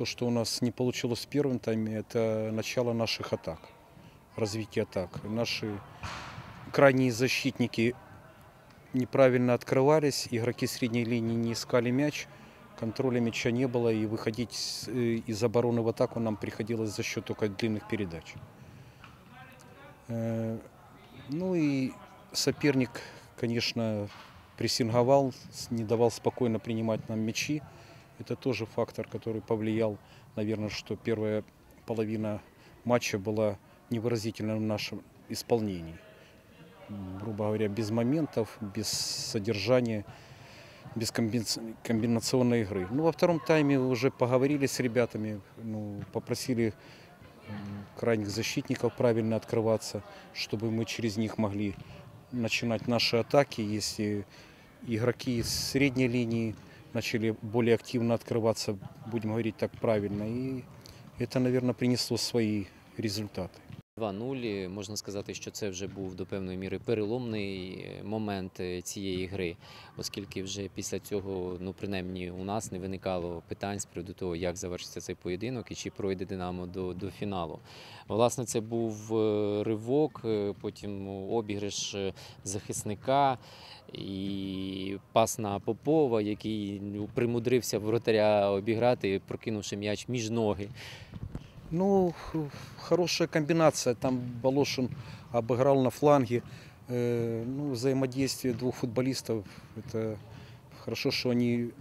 То, что у нас не получилось в первом тайме, это начало наших атак, развитие атак. Наши крайние защитники неправильно открывались, игроки средней линии не искали мяч, контроля мяча не было, и выходить э, из обороны в атаку нам приходилось за счет только длинных передач. Э, Ну и соперник, конечно, прессинговал, не давал спокойно принимать нам мячи. Это тоже фактор, который повлиял, наверное, что первая половина матча была невыразительна в нашем исполнении. Грубо говоря, без моментов, без содержания, без комбин- комбинационной игры. Ну, во втором тайме уже поговорили с ребятами, ну, попросили крайних защитников правильно открываться, чтобы мы через них могли начинать наши атаки. Если игроки из средней линии начали более активно открываться, будем говорить так правильно, и это, наверное, принесло свои результаты. 2-0. Можна сказати, що це вже був до певної міри переломний е, момент е, цієї гри, оскільки вже після цього, ну принаймні, у нас не виникало питань з приводу того, як завершиться цей поєдинок і чи пройде Динамо до, до фіналу. Власне, це був е, ривок, потім обіграш захисника. І пас на Попова, який ну, примудрився воротаря обіграти, прокинувши м'яч між ноги. Ну, х- хорошая комбинация. Там Волошин обыграл на фланге. Э, Ну, взаимодействие двух футболистов. Это хорошо, что они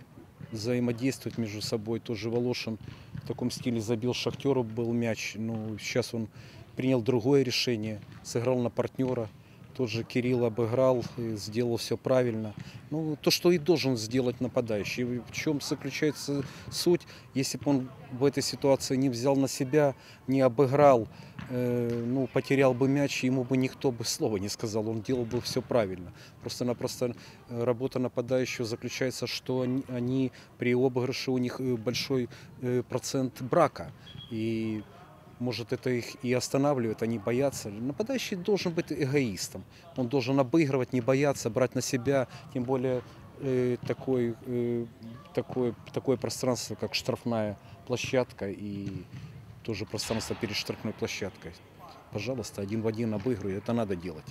взаимодействуют между собой. Тоже Волошин в таком стиле забил Шахтеру был мяч. Ну, сейчас он принял другое решение, сыграл на партнера. Тот же Кирилл обыграл, и сделал все правильно. Ну, то, что и должен сделать нападающий. В чем заключается суть? Если бы он в этой ситуации не взял на себя, не обыграл, э, ну, потерял бы мяч, ему бы никто бы слова не сказал, он делал бы все правильно. Просто-напросто э, работа нападающего заключается, что они, они при обыгрыше у них э, большой э, процент брака. И может это их и останавливает, они боятся. Нападающий должен быть эгоистом. Он должен обыгрывать, не бояться, брать на себя, тем более э, такой, э, такое, такое пространство, как штрафная площадка и тоже пространство перед штрафной площадкой. Пожалуйста, один в один обыгрывай, это надо делать.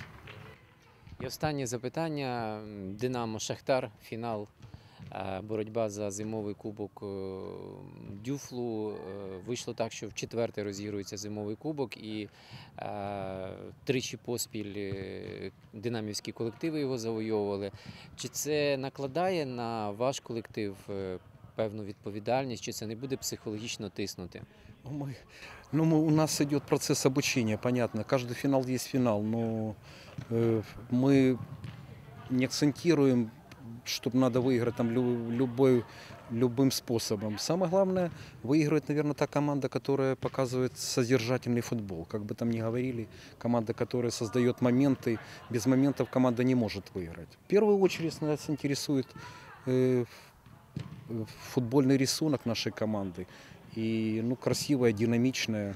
І останнє запитання. М, Динамо Шахтар, фінал. Е, Боротьба за зимовий кубок е, Дюфлу. Е, Вийшло так, що в четверте розігрується зимовий кубок, і е, тричі поспіль е, динамівські колективи його завойовували. Чи це накладає на ваш колектив е, певну відповідальність, чи це не буде психологічно тиснути? Ну, мы, ну, мы- у нас идет процесс обучения, понятно. Каждый финал есть финал, но э, мы не акцентируем, чтобы надо выиграть там лю- любой, любым способом. Самое главное, выигрывает, наверное, та команда, которая показывает содержательный футбол. Как бы там ни говорили, команда, которая создает моменты. Без моментов команда не может выиграть. В первую очередь нас интересует э, ф- футбольный рисунок нашей команды. И ну, красивая, динамичная э,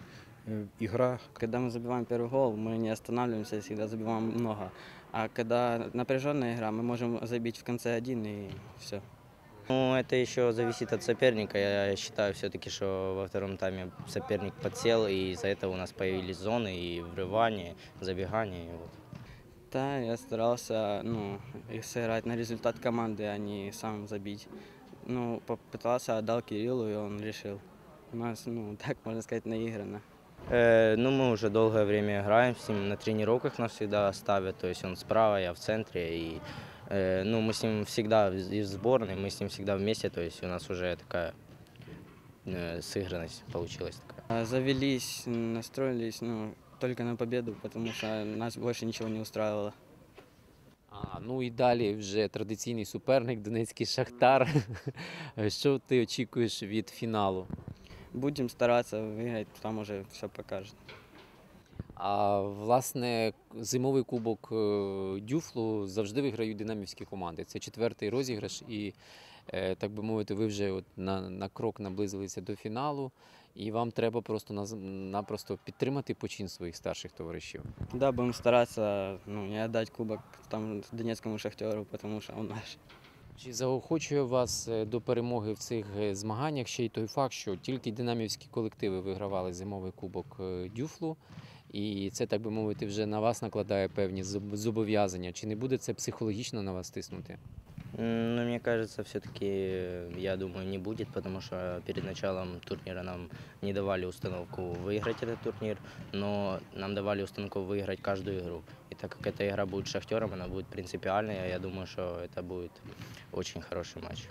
игра. Когда мы забиваем первый гол, мы не останавливаемся, всегда забиваем много. А когда напряженная игра, мы можем забить в конце один и все. Ну, это еще зависит от соперника. Я считаю все-таки, что во втором тайме соперник подсел, и из-за этого у нас появились зоны и врывания, забегания. и вот. Да, я старался ну, их сыграть на результат команды, а не сам забить. Ну, попытался, отдал Кириллу, и он решил. У нас, ну, так можно сказать, наиграно. Э, ну, мы уже долгое время играем с ним. На тренировках нас всегда ставят. То есть он справа, я в центре. И, э, ну, мы с ним всегда в- и в сборной, мы с ним всегда вместе. То есть у нас уже такая э, сыгранность получилась такая. А Завелись, настроились, ну, только на победу, потому что нас больше ничего не устраивало. А, ну і далі вже традиційний суперник Донецький Шахтар. Що ти очікуєш від фіналу? Будем стараться выиграть, там уже все покажет. А власне, зимовий кубок е, Дюфлу завжди виграють динамівські команди. Це четвертий розіграш, і е, так би мовити, ви вже от на, на крок наблизилися до фіналу, і вам треба просто напросто підтримати почин своїх старших товаришів. Да, будем стараться ну, не отдать кубок там Донецкому шахтеру, потому что он наш. Чи заохочує вас е, до перемоги в цих е, змаганнях ще й той факт, що тільки динамівські колективи вигравали зимовий кубок е, Дюфлу, і це, так би мовити, вже на вас накладає певні зоб- зобов'язання. Чи не буде це психологічно на вас тиснути? М, Ну, мне кажется, все-таки, я думаю, не будет, потому что перед началом турнира нам не давали установку выиграть этот турнир, но нам давали установку выиграть каждую игру. И так как эта игра будет с Шахтером, она будет принципиальной, я думаю, что это будет очень хороший матч.